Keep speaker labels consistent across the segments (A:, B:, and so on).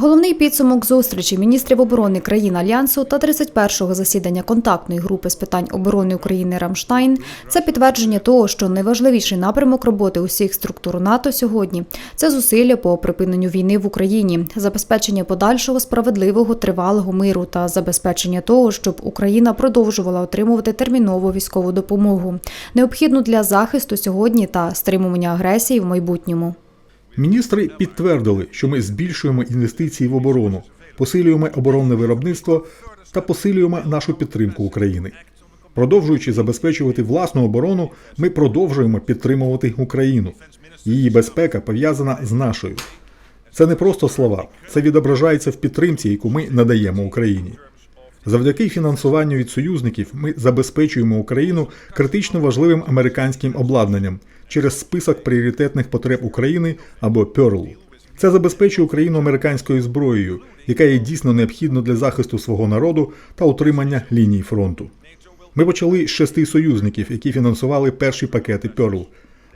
A: Головний підсумок зустрічі міністрів оборони країн Альянсу та 31-го засідання контактної групи з питань оборони України Рамштайн це підтвердження того, що найважливіший напрямок роботи усіх структур НАТО сьогодні це зусилля по припиненню війни в Україні, забезпечення подальшого справедливого тривалого миру та забезпечення того, щоб Україна продовжувала отримувати термінову військову допомогу, необхідну для захисту сьогодні та стримування агресії в майбутньому.
B: Міністри підтвердили, що ми збільшуємо інвестиції в оборону, посилюємо оборонне виробництво та посилюємо нашу підтримку України. Продовжуючи забезпечувати власну оборону, ми продовжуємо підтримувати Україну. Її безпека пов'язана з нашою. Це не просто слова, це відображається в підтримці, яку ми надаємо Україні. Завдяки фінансуванню від союзників ми забезпечуємо Україну критично важливим американським обладнанням через список пріоритетних потреб України або PEARL. Це забезпечує Україну американською зброєю, яка є дійсно необхідна для захисту свого народу та утримання лінії фронту. Ми почали з шести союзників, які фінансували перші пакети PEARL.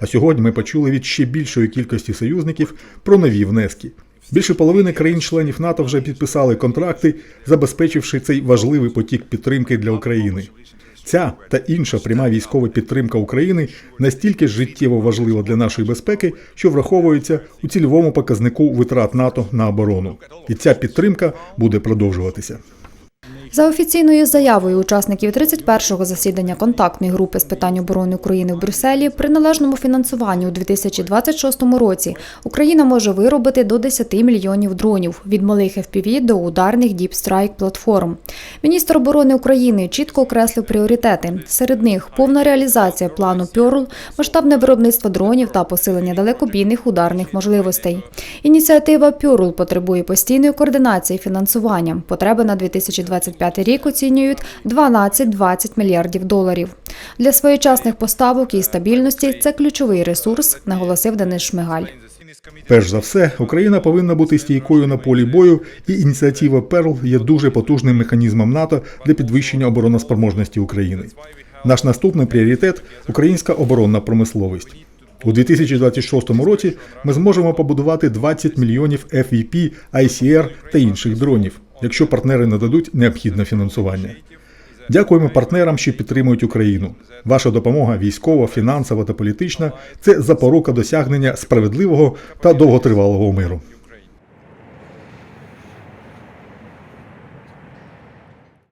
B: А сьогодні ми почули від ще більшої кількості союзників про нові внески. Більше половини країн-членів НАТО вже підписали контракти, забезпечивши цей важливий потік підтримки для України. Ця та інша пряма військова підтримка України настільки життєво важлива для нашої безпеки, що враховується у цільовому показнику витрат НАТО на оборону. І ця підтримка буде продовжуватися.
A: За офіційною заявою учасників 31-го засідання контактної групи з питань оборони України в Брюсселі при належному фінансуванні у 2026 році Україна може виробити до 10 мільйонів дронів від малих FPV до ударних Strike платформ. Міністр оборони України чітко окреслив пріоритети. Серед них повна реалізація плану Pearl, масштабне виробництво дронів та посилення далекобійних ударних можливостей. Ініціатива Pearl потребує постійної координації фінансування. Потреби на 2025 рік оцінюють 12-20 мільярдів доларів. Для своєчасних поставок і стабільності це ключовий ресурс, наголосив Денис Шмигаль.
B: Перш за все, Україна повинна бути стійкою на полі бою, і ініціатива Перл є дуже потужним механізмом НАТО для підвищення обороноспроможності України. Наш наступний пріоритет українська оборонна промисловість. У 2026 році ми зможемо побудувати 20 мільйонів FVP, ICR та інших дронів, якщо партнери нададуть необхідне фінансування. Дякуємо партнерам, що підтримують Україну. Ваша допомога військова, фінансова та політична це запорука досягнення справедливого та довготривалого миру.